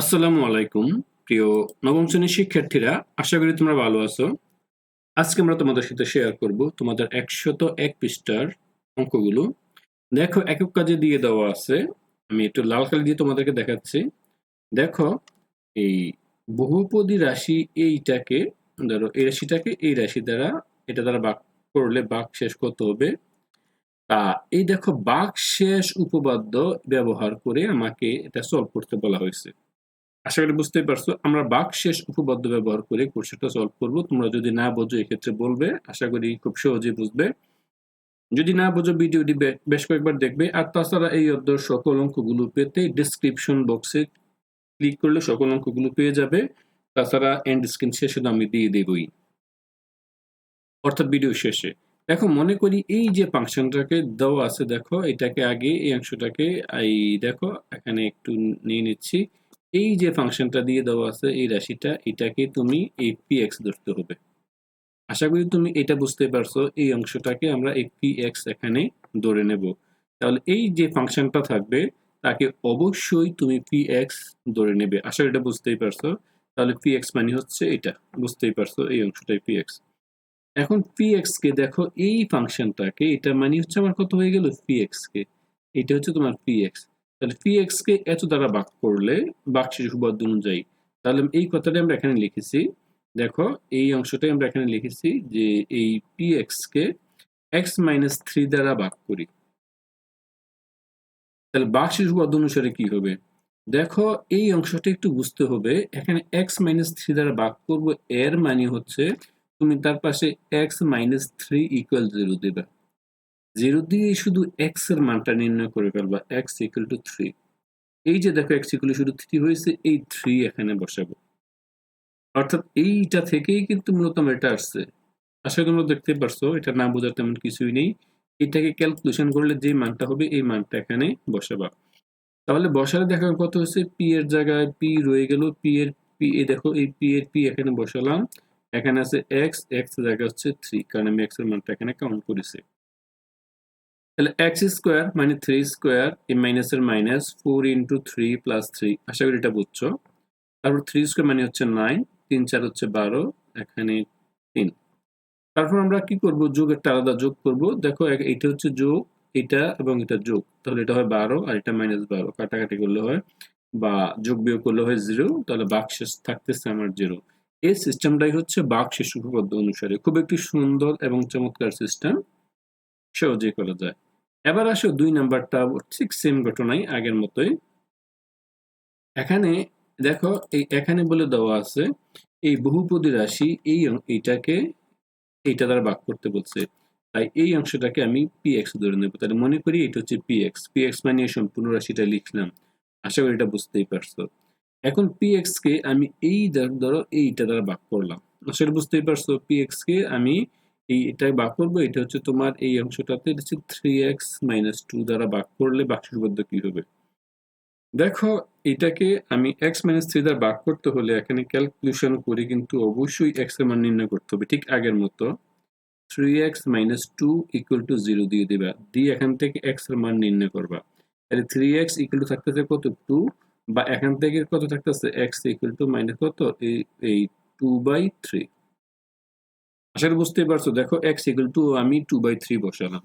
আসসালামু আলাইকুম, প্রিয় নবম শ্রেণির শিক্ষার্থীরা, আশা করি তোমরা ভালো আছো। আজকে আমরা তোমাদের সাথে শেয়ার করব তোমাদের একশত এক পৃষ্ঠার অঙ্কগুলো। দেখো, একক কাজে দিয়ে দেওয়া আছে। আমি একটু লাল কালি দিয়ে তোমাদেরকে দেখাচ্ছি। দেখো, এই বহুপদী রাশি এইটাকে, ধরো, এই রাশিটাকে এই রাশি দ্বারা, এটা দ্বারা বাক করলে বাক শেষ করতে হবে। তা, এই দেখো বাক শেষ উপপাদ্য ব্যবহার করে আমাকে এটা সলভ করতে বলা হয়েছে। আশা করি বুঝতেই পারছ, আমরা বাক শেষ উপপাদ্য ব্যবহার করে কোর্সটা সলভ করব। তোমরা যদি না বোঝো, এক্ষেত্রে বলবে, আশা করি খুব সহজেই বুঝবে। যদি না বোঝো, ভিডিওটি বেশ কয়েকবার দেখবে। আর তাছাড়া এই অধ্যায়ের সকল অঙ্কগুলো পেতে ডিসক্রিপশন বক্সে ক্লিক করলে সকল অঙ্কগুলো পেয়ে যাবে। তাছাড়া এন্ড স্ক্রিন শেষে আমি দিয়ে দেবই। অর্থাৎ ভিডিও শেষে। দেখো, মনে করি এই যে ফাংশনটাকে দেওয়া আছে, দেখো, এটাকে আগে, এই অংশটাকে, এই দেখো, এখানে একটু নিয়ে নিচ্ছি। এই যে ফাংশনটা দিয়ে দেওয়া আছে, এই রাশিটা, এটাকে তুমি এই পি এক্স ধরতে হবে। আশা করি তুমি এটা বুঝতে পারছ, এই অংশটাকে আমরা এই পি এক্স এখানে ধরে নেব। তাহলে এই যে ফাংশনটা থাকবে, তাকে অবশ্যই তুমি পি এক্স ধরে নেবে। আশা এটা বুঝতেই পারছ। তাহলে পি এক্স মানে হচ্ছে এটা। বুঝতেই পারছ এই অংশটাই পি এক্স এখন পি কে দেখো, এই ফাংশনটাকে এটা মানে হচ্ছে আমার কত হয়ে গেল? P k. এটা হচ্ছে তোমার পি এক্স তাহলে পি কে এত দ্বারা ভাগ করলে বাক্সের উপপাদ্য অনুযায়ী, তাহলে এই কথাটা আমরা এখানে লিখেছি। দেখো, এই অংশটাই আমরা এখানে লিখেছি যে এই P k x minus three দ্বারা ভাগ করি। তাহলে বাক্সের উপপাদ্য অনুসারে কি হবে? দেখো, এই অংশটা একটু বুঝতে হবে, এখানে এক্স মাইনাস থ্রি দ্বারা ভাগ করব, এর মানে হচ্ছে তুমি তার পাশে x minus three equal zero দেবে। জিরো দিয়ে শুধু এক্সের মানটা নির্ণয় করে ফেলবা এক্স ইকুয়াল টু থ্রি এই যে দেখো এক্স ইকুয়াল শুধু থ্রি হয়েছে, এই থ্রি এখানে বসাবো। অর্থাৎ এইটা থেকেই কিন্তু মূলত এটা আসছে। আশা তোমরা দেখতে পারছ, এটা না বোঝার তেমন কিছুই নেই। এটাকে ক্যালকুলেশন করলে যে মানটা হবে, এই মানটা এখানে বসাবা। তাহলে বসালে দেখা কত হচ্ছে পি এর জায়গায় পি রয়ে গেল পি এর পি এ দেখো, এই পি এর পি এখানে বসালাম। এখানে আছে এক্স এক্স জায়গা হচ্ছে থ্রি কারণ আমি এক্সের মানটা এখানে কাউন্ট করেছি। তাহলে এক্স স্কোয়ার মানে থ্রি স্কোয়ার এই মাইনাসের minus four into three plus three আশা করি এটা বুঝছ। তারপর থ্রি স্কোয়ার মানে হচ্ছে নাইন তিন চার হচ্ছে বারো, এখানে তিন। তারপর আমরা কি করব? যোগেরটা আলাদা যোগ করব। দেখো এটা হচ্ছে যোগ এটা এবং এটা যোগ। তাহলে এটা হয় বারো আর এটা মাইনাস বারো। কাটাকাটি করলে হয় বা যোগ বিয়োগ করলে হয় জিরো তাহলে বাকশেষ থাকতেছে আমার জিরো এই সিস্টেমটাই হচ্ছে বাকশেষ উপপাদ্য অনুসারে। খুব একটি সুন্দর এবং চমৎকার সিস্টেম সহজেই করা যায়। এবার আসো দুই নাম্বারটা, ঠিক সেম ঘটনাই আগের মতোই। এখানে দেখো, এই এখানে বলে দেওয়া আছে, এই বহুপদী রাশি এই এইটাকে, এইটা দ্বারা ভাগ করতে বলছে। তাই এই অংশটাকে আমি পি এক্স ধরে নেব। তাহলে মনে করি এটা হচ্ছে পি এক্স পি এক্স মানে সম্পূর্ণ রাশিটা লিখলাম। আশা করি এটা বুঝতেই পারছ। এখন পি এক্স কে আমি এই ধর- এইটা দ্বারা ভাগ করলাম। করি বুঝতেই পারছ পি এক্স কে আমি এই এটা ভাগ করব, এটা হচ্ছে তোমার এই অংশটাতে হচ্ছে থ্রি এক্স মাইনাস টু দ্বারা ভাগ করলে বাক্সের উপপাদ্য কি হবে? দেখো, এটাকে আমি এক্স মাইনাস থ্রি দ্বারা ভাগ করতে হলে এখানে ক্যালকুলেশন করে কিন্তু অবশ্যই এক্সের মান নির্ণয় করতে হবে, ঠিক আগের মতো। Three x minus two equal to zero দিয়ে দিবা, দিয়ে এখান থেকে এক্সের মান নির্ণয় করবা। তাহলে থ্রি এক্স ইকুয়াল টু থাকতেছে কত? টু বা এখান থেকে কত থাকতেছে? এক্স ইকুয়াল টু মাইনাস কত? এই টু বাই থ্রি আশা করি বুঝতেই পারছ। দেখো এক্স ইকুয়াল টু আমি টু বাই থ্রি বসালাম।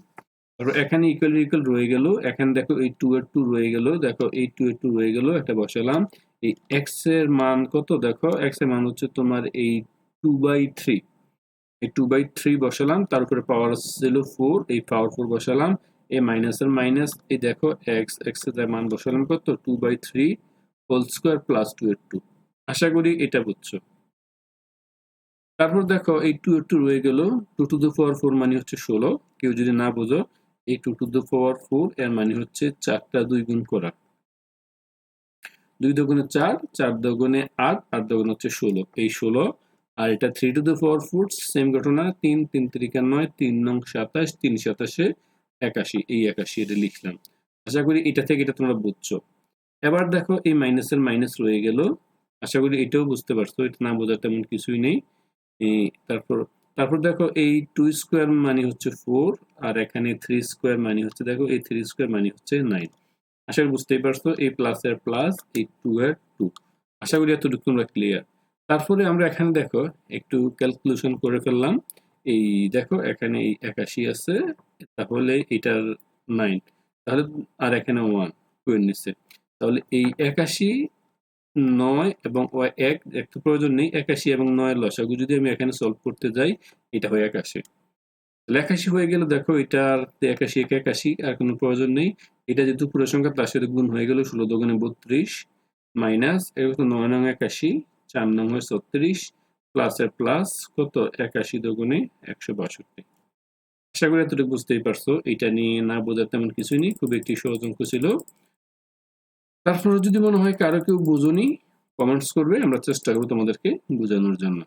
তারপর এখানে ইকুয়াল ইকুয়াল রয়ে গেল, এখানে দেখো এই টু এর টু রয়ে গেল, দেখো এই টু এর টু রয়ে গেল এটা বসালাম। এই এক্সের মান কত? দেখো এক্সের মান হচ্ছে তোমার এই টু বাই থ্রি এই টু বাই থ্রি বসালাম, তার উপরে পাওয়ার ছিল ফোর এই পাওয়ার ফোর বসালাম, এই মাইনাস এর মাইনাস এই দেখো এক্স এক্সের মান বসালাম কত? Two by three whole square plus two এর টু আশা করি এটা বুঝছ। তারপর দেখো এই টু টু রয়ে গেল। Two to the power four মানে হচ্ছে ষোলো। কেউ যদি না বোঝো, এই two to the power four এর মানে হচ্ছে চারটা দুই গুণ করা। দুই দগুণে চার চার দগুণে আট আট দগুণে হচ্ছে ষোলো। এই ষোলো, আর এটা three to the power four same ঘটনা, তিন তিন তিরিকা নয়, তিন নং সাতাশ, তিন সাতাশে একাশি, এই একাশি এটা লিখলাম। আশা করি এটা থেকে এটা তোমরা বুঝছ। এবার দেখো এই মাইনাসের মাইনাস রয়ে গেল। আশা করি এটাও বুঝতে পারছ, এটা না বোঝার তেমন কিছুই নেই। এই তারপর তারপর দেখো এই টু স্কোয়ার মানে হচ্ছে ফোর আর এখানে থ্রি স্কোয়ার মানে হচ্ছে, দেখো এই থ্রি স্কোয়ার মানে হচ্ছে নাইন আশা করি বুঝতেই পারছ, এই প্লাস এর প্লাস এই টু এর টু আশা করি এতটুকু তোমরা ক্লিয়ার তারপরে আমরা এখানে দেখো, একটু ক্যালকুলেশন করে ফেললাম। এই দেখো, এখানে এই একাশি আছে, তাহলে এটার নাইন তাহলে, আর এখানে ওয়ান করে নিচ্ছে তাহলে এই একাশি নয় এবং ওয়াই এক, একটা প্রয়োজন নেই, একাশি এবং নয়ের লসাগু যদি আমি এখানে সলভ করতে যাই, এটা হয় একাশি। তাহলে একাশি হয়ে গেলে দেখো, এটার একাশি, এক একাশি, আর কোনো প্রয়োজন নেই। এটা যেহেতু পুরো সংখ্যা, তার সাথে গুণ হয়ে গেল ষোলো দোকানে বত্রিশ মাইনাস কত নয় নং একাশি, চার নং হয় ছত্রিশ প্লাসের প্লাস কত? একাশি দোকানে একশো বাষট্টি। আশা করি এতটুকু বুঝতেই পারছ। এটা নিয়ে না বোঝার তেমন কিছুই নেই। খুব একটি সহজ অঙ্ক ছিল। তারপরে যদি মনে হয় কারও কেউ বুঝুনি কমেন্টস করবে, আমরা চেষ্টা করব তোমাদেরকে বোঝানোর জন্য।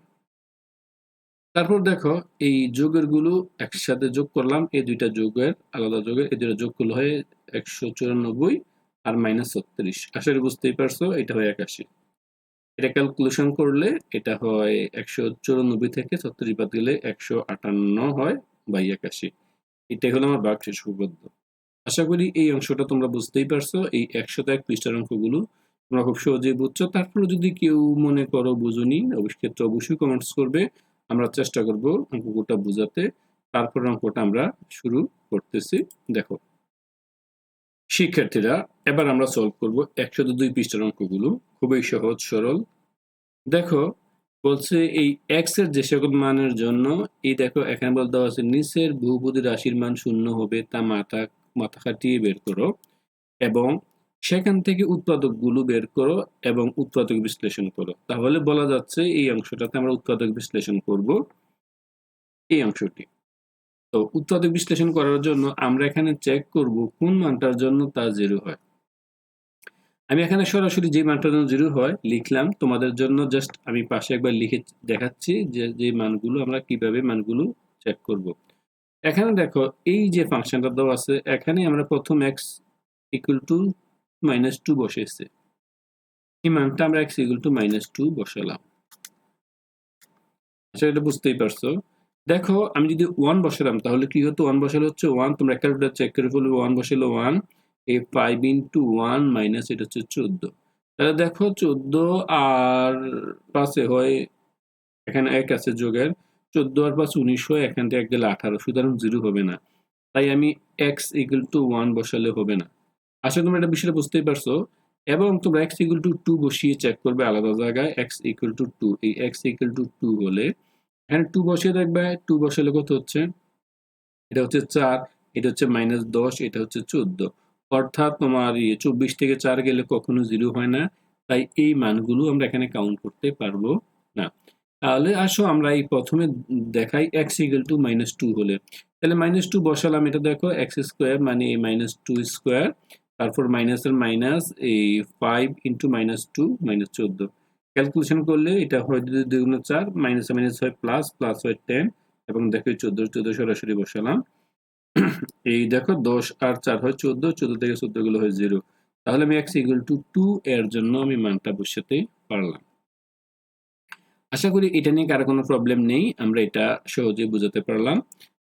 তারপর দেখো, এই যোগেরগুলো একসাথে যোগ করলাম, এই দুইটা যোগের আলাদা যোগের, এই দুইটা যোগ করলে হয় একশো চুরানব্বই আর মাইনাস ছত্রিশ। আশা করি বুঝতেই পারছ, এটা হয় একাশি। এটা ক্যালকুলেশন করলে এটা হয় একশো চুরানব্বই থেকে ছত্রিশ বাদ গেলে একশো আটান্ন হয় বাই একাশি। এটাই হলো আমার বাঘ শেষ উপপাদ্য আশা করি এই অংশটা তোমরা বুঝতেই পারছ, এই একশোতে এক পৃষ্ঠার অঙ্কগুলো তোমরা খুব সহজেই বুঝছ। তারপরে যদি কেউ মনে করো বুঝুনি ক্ষেত্রে অবশ্যই কমেন্টস করবে। আমরা চেষ্টা করব অঙ্কটা বোঝাতে। তারপর অঙ্কটা আমরা শুরু করতেছি। দেখো, শিক্ষার্থীরা, এবার আমরা সলভ করব একশো দুই পৃষ্ঠার অঙ্কগুলো। খুবই সহজ, সরল। দেখো, বলছে এই এক্সের যে সকল মানের জন্য, এই দেখো এখানে বলতে দেওয়া আছে, নিচের বহুপদী রাশির মান শূন্য হবে, তা মাথা মাথা খাটিয়ে বের করো এবং সেখান থেকে উৎপাদকগুলো বের করো এবং উৎপাদক বিশ্লেষণ করো। তাহলে বলা যাচ্ছে এই অংশটাতে আমরা উৎপাদক বিশ্লেষণ করব এই অংশটি। তো উৎপাদক বিশ্লেষণ করার জন্য আমরা এখানে চেক করব কোন মানটার জন্য তা জিরো হয়। আমি এখানে সরাসরি যে মানটার জন্য জিরো হয় লিখলাম, তোমাদের জন্য জাস্ট আমি পাশে একবার লিখে দেখাচ্ছি যে যে মানগুলো আমরা কীভাবে মানগুলো চেক করব। এখানে দেখো, এই যে ফাংশনটা দেওয়া আছে, এখানে আমরা প্রথম x equal to minus two বসেছে এই মানটা আমরা x equal to minus two বসালাম। আচ্ছা এটা বুঝতেই পারছ? দেখো, আমি যদি ওয়ান বসালাম, তাহলে কি হতো? ওয়ান বসালে হচ্ছে ওয়ান তোমরা ক্যালকুলেটার চেক করে ফেলবে ওয়ান বসালে ওয়ান এই ফাইভ ইন্টু ওয়ান মাইনাস এটা হচ্ছে চোদ্দ। তাহলে দেখো, চোদ্দ আর পাশে হয়, এখানে এক আছে যোগের। চোদ্দ আর পাঁচ উনিশ হয় এখান থেকে এক গেলে আঠারো, সুতরাং জিরো হবে না। তাই আমি এক্স ইকুয়াল টু ওয়ান বসালে হবে না। আসলে তোমরা এটা বিষয়টা বুঝতেই পারছ। এবং তোমরা এক্স ইকুয়াল টু টু বসিয়ে চেক করবে আলাদা জায়গায় এক্স ইকুয়াল টু টু এই এক্স ইকুয়াল টু টু হলে এখানে টু বসিয়ে দেখবে টু বসালে কত হচ্ছে? এটা হচ্ছে চার, এটা হচ্ছে মাইনাস দশ, এটা হচ্ছে চোদ্দ। অর্থাৎ তোমার ইয়ে চব্বিশ থেকে চার গেলে কখনো জিরো হয় না। তাই এই মানগুলো আমরা এখানে কাউন্ট করতে পারব। তাহলে আসো আমরা এই প্রথমে দেখাই x equal to minus two হলে। তাহলে মাইনাস টু বসালাম, এটা দেখো এক্স স্কোয়ার মানে মাইনাস টু স্কোয়ার তারপর মাইনাসের মাইনাস এই five into minus two minus চোদ্দ। ক্যালকুলেশন করলে এটা হয় দুই দুগুণ চার মাইনাস মাইনাস হয় প্লাস প্লাস হয় টেন এবং দেখো চোদ্দ চোদ্দ সরাসরি বসালাম। এই দেখো দশ আর চার হয় চোদ্দ চোদ্দ থেকে চোদ্দগুলো হয় জিরো তাহলে আমি এক্স ইকুয়াল টু টু এর জন্য আমি মানটা বসাতে পারলাম। আশা করি এটা নিয়ে কারও কোনো প্রবলেম নেই, আমরা এটা সহজে বুঝাতে পারলাম।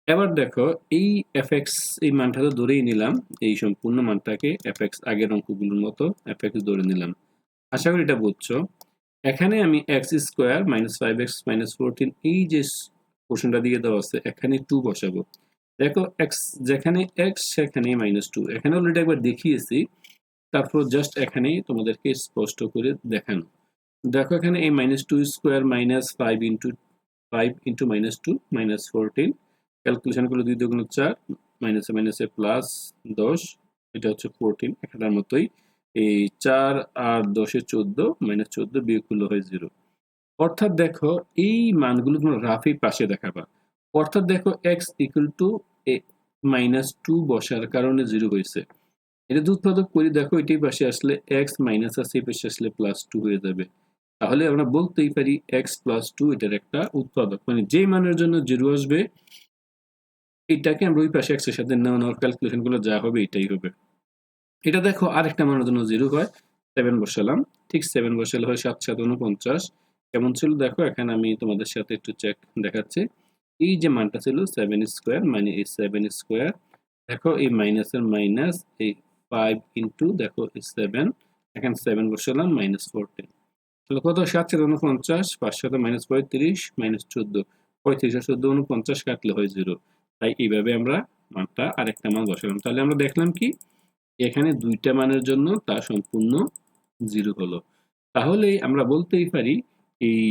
এবার দেখো, এই এফএক্স এই মানটা তো ধরেই নিলাম, এই সম্পূর্ণ মানটাকে এফএক্স আগের অঙ্কগুলোর মতো এফএক্স ধরে নিলাম। আশা করি এটা বুঝছ। এখানে আমি x square minus five x minus fourteen এই যে পোর্শনটা দিয়ে দেওয়া আছে, এখানে টু বসাবো। দেখো এক্স যেখানে এক্স সেখানে মাইনাস টু এখানে অলরেডি একবার দেখিয়েছি, তারপর জাস্ট এখানেই তোমাদেরকে স্পষ্ট করে দেখানো। দেখো এখানে এই minus two square minus five into five into minus two minus fourteen calculation করলে দুই দুগুণ চার মাইনাসে মাইনাসে প্লাস দশ, এটা হচ্ছে ফোরটিন এখানটার মতোই এই চার আর দশে চোদ্দ মাইনাস চোদ্দ বিয়োগ করলে হয় জিরো অর্থাৎ দেখো এই মানগুলো তোমরা রাফি পাশে দেখাবা। অর্থাৎ দেখো এক্স ইকুয়াল টু এ মাইনাস টু বসার কারণে জিরো হয়েছে। এটা উৎপাদক করি, দেখো এটাই পাশে আসলে এক্স মাইনাস আছে এই পাশে আসলে প্লাস টু হয়ে যাবে। তাহলে আমরা বলতেই পারি এক্স প্লাস টু এটার একটা উৎপাদক। মানে যে মানের জন্য জিরো আসবে, এটাকে আমরা ওই পাশে এক্সের সাথে নেওয়ার ক্যালকুলেশন করলে যা হবে এটাই হবে। এটা দেখো আরেকটা মানের জন্য জিরো হয় সেভেন বসালাম। ঠিক সেভেন বসালে হয় সাত সাত, উনপঞ্চাশ। কেমন ছিল? দেখো, এখানে আমি তোমাদের সাথে একটু চেক দেখাচ্ছি। এই যে মানটা ছিল সেভেন স্কোয়ার মানে এই সেভেন স্কোয়ার দেখো এই মাইনাসের মাইনাস এই ফাইভ ইন্টু দেখো এই সেভেন এখানে সেভেন বসালাম মাইনাস ফোরটিন কত সাত সাত উনপঞ্চাশ পাঁচ মাইনাস পঁয়ত্রিশ, মাইনাস চোদ্দ, পঁয়ত্রিশ আর চোদ্দ উনপঞ্চাশ কাটলে হয় জিরো তাই এইভাবে আমরা মানটা আরেকটা মান বসালাম। তাহলে আমরা দেখলাম কি? এখানে দুইটা মানের জন্য তা সম্পূর্ণ জিরো হলো। তাহলে আমরা বলতেই পারি এই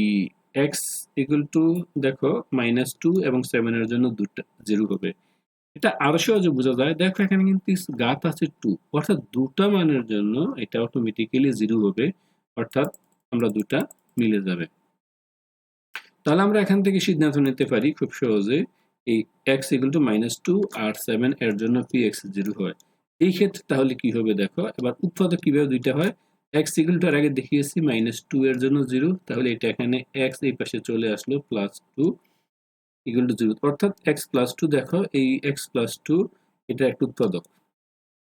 এক্স ইকুয়াল টু দেখো মাইনাস টু এবং সেভেনের জন্য দুটা জিরো হবে। এটা আরও সহজে বোঝা যায়। দেখো এখানে কিন্তু গাত আছে টু অর্থাৎ দুটা মানের জন্য এটা অটোমেটিক্যালি জিরো হবে। অর্থাৎ আমরা দুটা মিলে যাবে। তাহলে আমরা এখান থেকে সিদ্ধান্ত নিতে পারি খুব সহজে এই x equal to minus two R seven এর জন্য পি এক্স জিরো হয়। এই ক্ষেত্রে তাহলে কি হবে দেখো, এবার উৎপাদক কীভাবে দুইটা হয়? এক্স ইকুয়াল টু আর আগে দেখিয়েছি মাইনাস টু এর জন্য জিরো তাহলে এটা এখানে এক্স এই পাশে চলে আসলো plus two equal to zero অর্থাৎ এক্স প্লাস টু দেখো, এই এক্স প্লাস টু এটা একটা উৎপাদক।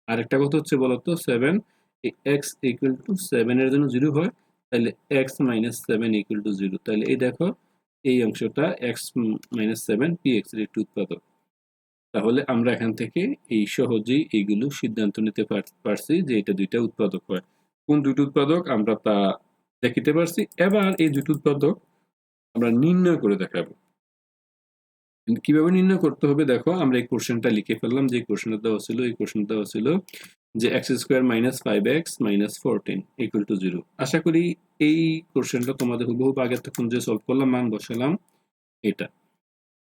আরেকটা কথা হচ্ছে বলতো সেভেন এই এক্স ইকুয়াল টু সেভেনের জন্য জিরো হয়। তাহলে x minus seven equal to zero তাহলে এই দেখো, এই অংশটা এক্স মাইনাস সেভেন পি এক্সের একটি উৎপাদক। তাহলে আমরা এখান থেকে এই সহজেই এইগুলো সিদ্ধান্ত নিতে পারছি যে এটা দুইটা উৎপাদক হয়। কোন দুইটি উৎপাদক আমরা তা দেখিতে পারছি। এবার এই দুটি উৎপাদক আমরা নির্ণয় করে দেখাবো। কীভাবে নির্ণয় করতে হবে? দেখো, আমরা এই কোশ্চেনটা লিখে ফেললাম যে কোশ্চেনটা দেওয়া ছিল, এই কোশ্চেনটা দেওয়া ছিল যে x square minus five x minus fourteen equal to zero আশা করি এই কোশ্চেনটা তোমাদের হুবহু আগে তখন যে সলভ করলাম, মান বসালাম, এটা।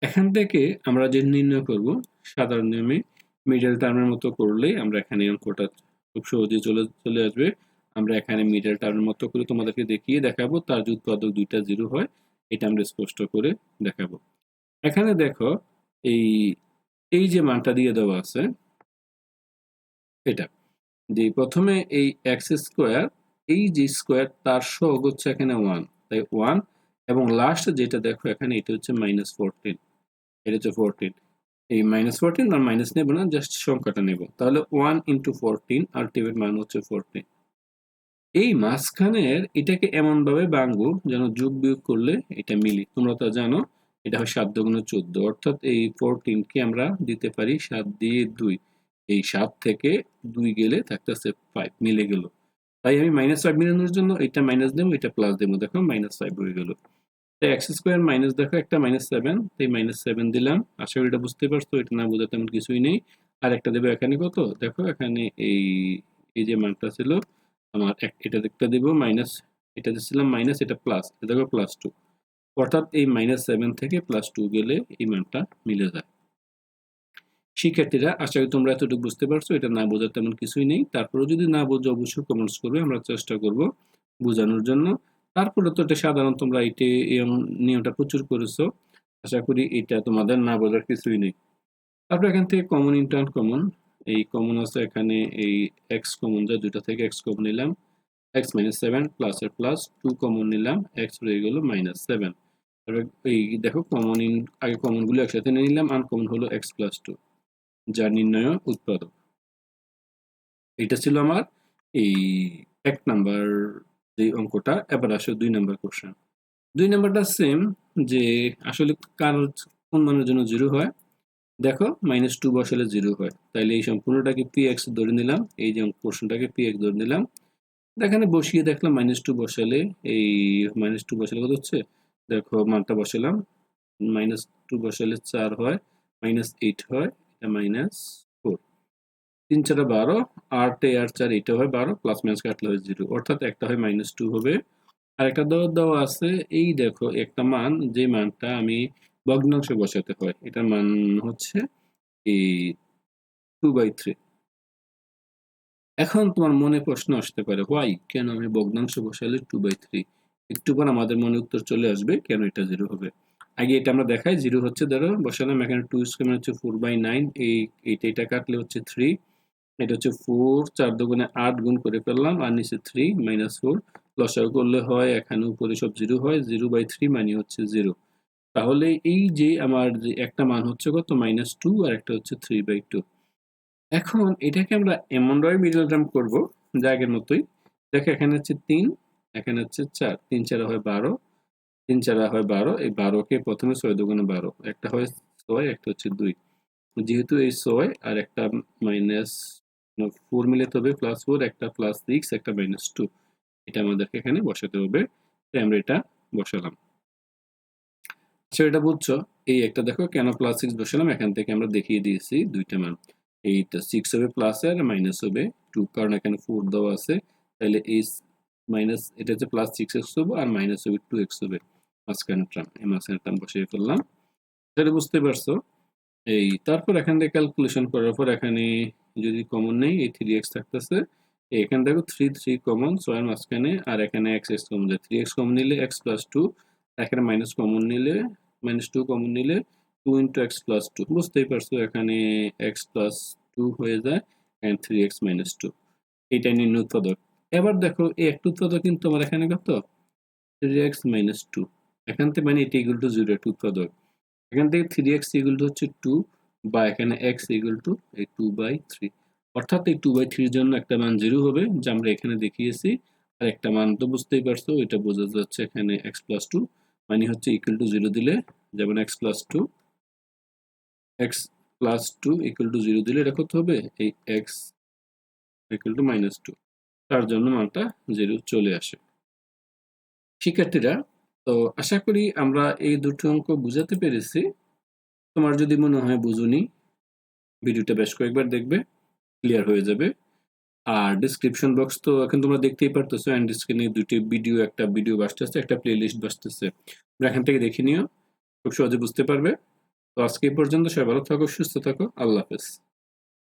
এখান থেকে আমরা যে নির্ণয় করব, সাধারণ নিয়মে মিডল টার্মের মতো করলে আমরা এখানে অঙ্কটা খুব সহজে চলে চলে আসবে। আমরা এখানে মিডল টার্মের মতো করে তোমাদেরকে দেখিয়ে দেখাবো, তার যে উৎপাদক দুইটা জিরো হয়, এটা আমরা স্পষ্ট করে দেখাবো। এখানে দেখো, এই এই যে মানটা দিয়ে দেওয়া আছে এটা। যে প্রথমে এই এক্স স্কোয়ার এই যে স্কোয়ার তার সহগ হচ্ছে এখানে ওয়ান তাই ওয়ান এবং লাস্ট যেটা দেখো এখানে, এটা হচ্ছে মাইনাস ফোরটিন এটা হচ্ছে ফোরটিন এই মাইনাস ফোরটিন আর মাইনাস নেব না জাস্ট সংখ্যাটা নেব। তাহলে ওয়ান ইন্টু ফোরটিন আলটিমেট মান হচ্ছে ফোরটিন এই মাঝখানের এটাকে এমনভাবে ভাঙবো, যেন যোগ বিয়োগ করলে এটা মিলি। তোমরা তো জানো, এটা হয় সাত দুগুণে চোদ্দ। অর্থাৎ এই ফোরটিনকে আমরা দিতে পারি সাত দিয়ে দুই। এই সাত থেকে দুই গেলে থাকতেছে ফাইভ মিলে গেল। তাই আমি মাইনাস ফাইভ মিলানোর জন্য এটা মাইনাস দেবো, এটা প্লাস দেবো। দেখো মাইনাস ফাইভ হয়ে গেল। তাই এক্স স্কোয়ার মাইনাস দেখো, একটা মাইনাস সেভেন তাই মাইনাস সেভেন দিলাম। আশা করি এটা বুঝতে পারছ, এটা না বোঝা তেমন কিছুই নেই। আর একটা দেবো এখানে কত? দেখো এখানে এই এই যে মানটা ছিল, আমার এটা একটা দেবো মাইনাস এটা দিচ্ছিলাম মাইনাস এটা প্লাস এটা দেখো প্লাস টু অর্থাৎ এই মাইনাস সেভেন থেকে প্লাস টু গেলে এই মানটা মিলে যায়। শিক্ষার্থীরা, আশা করি তোমরা এতটুকু বুঝতে পারছ, এটা না বোঝার তেমন কিছুই নেই। তারপরে যদি না বোঝো, অবশ্যই কমেন্টস করবে, আমরা চেষ্টা করব বোঝানোর জন্য। তারপরে তো এটা সাধারণ, তোমরা এটি নিয়মটা প্রচুর করেছ। আশা করি এটা তোমাদের না বোঝার কিছুই নেই। তারপর এখান থেকে কমন ইন্টার্ন কমন এই কমন আছে এখানে, এই এক্স কমন যা দুটা থেকে এক্স কমন নিলাম। এক্স মাইনাস সেভেন প্লাসের প্লাস টু কমন নিলাম এক্স রয়ে গেল মাইনাস সেভেন তারপর এই দেখো কমন ইন আগে কমনগুলো একসাথে নিয়ে নিলাম আনকমন হলো এক্স প্লাস টু যা নির্ণয় উৎপাদক। এটা ছিল আমার এই এক নাম্বার যে অঙ্কটা, এবার আসলে দুই নাম্বার কোশ্চেন দুই নাম্বারটা সেম যে আসলে কার কোন মানের জন্য জিরো হয়? দেখো মাইনাস টু বসালে জিরো হয়। তাইলে এই সম্পূর্ণটাকে পি এক্স ধরে নিলাম, এই যে কোশ্চেনটাকে পি এক্স ধরে নিলাম। এখানে বসিয়ে দেখলাম মাইনাস টু বসালে এই মাইনাস টু বসালে কত হচ্ছে? দেখো, মানটা বসালাম। মাইনাস টু বসালে চার হয় মাইনাস এইট হয়। মাইনাস ফোর তিন চারে বারো, আটে আর চার এটা হয় বারো প্লাস মাইনাস কাটলে হয় জিরো অর্থাৎ একটা হয় মাইনাস টু হবে। আর একটা দেওয়া দেওয়া আছে, এই দেখো, একটা মান, যে মানটা আমি ভগ্নাংশে বসাতে হয়, এটার মান হচ্ছে এই টু বাই থ্রি এখন তোমার মনে প্রশ্ন আসতে পারে হোয়াই কেন আমি ভগ্নাংশ বসালে টু বাই থ্রি একটু পর আমাদের মনে উত্তর চলে আসবে, কেন এটা জিরো হবে। আগে এটা আমরা দেখাই, জিরো হচ্ছে ধরো, বসালাম, এখানে টু স্কোয়ার মানে হচ্ছে ফোর বাই নাইন এই, এইটা, এটা কাটলে হচ্ছে থ্রি এটা হচ্ছে ফোর চার দুগুণে আট গুণ করে ফেললাম, আর নিচে থ্রি মাইনাস ফোর লসাগু করলে হয়, এখানে উপরে সব জিরো হয় জিরো বাই থ্রি মানে হচ্ছে জিরো তাহলে এই যে আমার যে একটা মান হচ্ছে কত? মাইনাস টু আর একটা হচ্ছে থ্রি বাই টু এখন এটাকে আমরা এমনভাবে মিডল টার্ম করব, যা আগের মতোই। দেখো, এখানে হচ্ছে তিন, এখানে হচ্ছে চার, তিন চার হয় বারো তিন, চারা হয় বারো। এই বারোকে প্রথমে ছয় দুগুণে বারো। একটা হয় ছয়, একটা হচ্ছে দুই। যেহেতু এই ছয় আর একটা মাইনাস ফোর মিলে হবে প্লাস ফোর একটা প্লাস সিক্স একটা মাইনাস টু এটা আমাদেরকে এখানে বসাতে হবে। আমরা এটা বসালাম। আচ্ছা এটা বুঝছ? এই একটা দেখো, কেন প্লাস সিক্স বসালাম? এখান থেকে আমরা দেখিয়ে দিয়েছি দুইটা মান। এইটা সিক্স হবে প্লাস আর মাইনাস হবে টু কারণ এখানে ফোর দেওয়া আছে। তাহলে এই মাইনাস এটা হচ্ছে প্লাস সিক্স এক্স হবে আর মাইনাস হবে টু এক্স হবে বুঝতে পারছ। এই তারপর এখান থেকে ক্যালকুলেশন করার পর এখানে যদি কমন নেই, এই থ্রি এক্স থাকতেছে। এখানে দেখো থ্রি থ্রি কমন ছয়ের মাঝখানে, আর এখানে এক্স এক্স কমন যায়। থ্রি এক্স কমন নিলে এক্স প্লাস টু এখানে মাইনাস কমন নিলে মাইনাস টু কমন নিলে two into x plus two বুঝতেই পারছ, এখানে এক্স প্লাস টু হয়ে যায় and three x minus two এইটা নিম্ন উৎপাদক। এবার দেখো, এই একটা উৎপাদক কিন্তু আমার এখানে কত? থ্রি এক্স মাইনাস টু এখান থেকে মানে এটা ইকুয়াল টু জিরো একটা উৎপাদক। এখান থেকে থ্রি এক্স ইকুয়াল টু হচ্ছে টু বা এখানে এক্স ইকুয়াল টু এই টু বাই থ্রি অর্থাৎ এই টু বাই থ্রির জন্য একটা মান জিরো হবে, যা আমরা এখানে দেখিয়েছি। আর একটা মান তো বুঝতেই পারছ, এটা বোঝা যাচ্ছে এখানে এক্স প্লাস টু মানে হচ্ছে ইকুয়াল টু জিরো দিলে, যেমন x plus two x plus two equal to zero দিলে এটা কত হবে? এই x equal to minus two তার জন্য মানটা জিরো চলে আসে। শিক্ষার্থীরা তো আশা করি আমরা এই দুটো অঙ্ক বুঝাতে পেরেছি। তোমার যদি মনে হয় বুঝুনি, ভিডিওটা বেশ কয়েকবার দেখবে ক্লিয়ার হয়ে যাবে। আর ডিসক্রিপশন বক্স তো এখন তোমরা দেখতেই পারতেছো অ্যান্ড স্ক্রিনে দুটি ভিডিও একটা ভিডিও বাসতেছে একটা প্লে লিস্ট বাসতেছে তোমরা এখান থেকে দেখে নিও, খুব সহজে বুঝতে পারবে। তো আজকে এই পর্যন্ত সবাই ভালো থাকো, সুস্থ থাকো, আল্লাহ হাফেজ।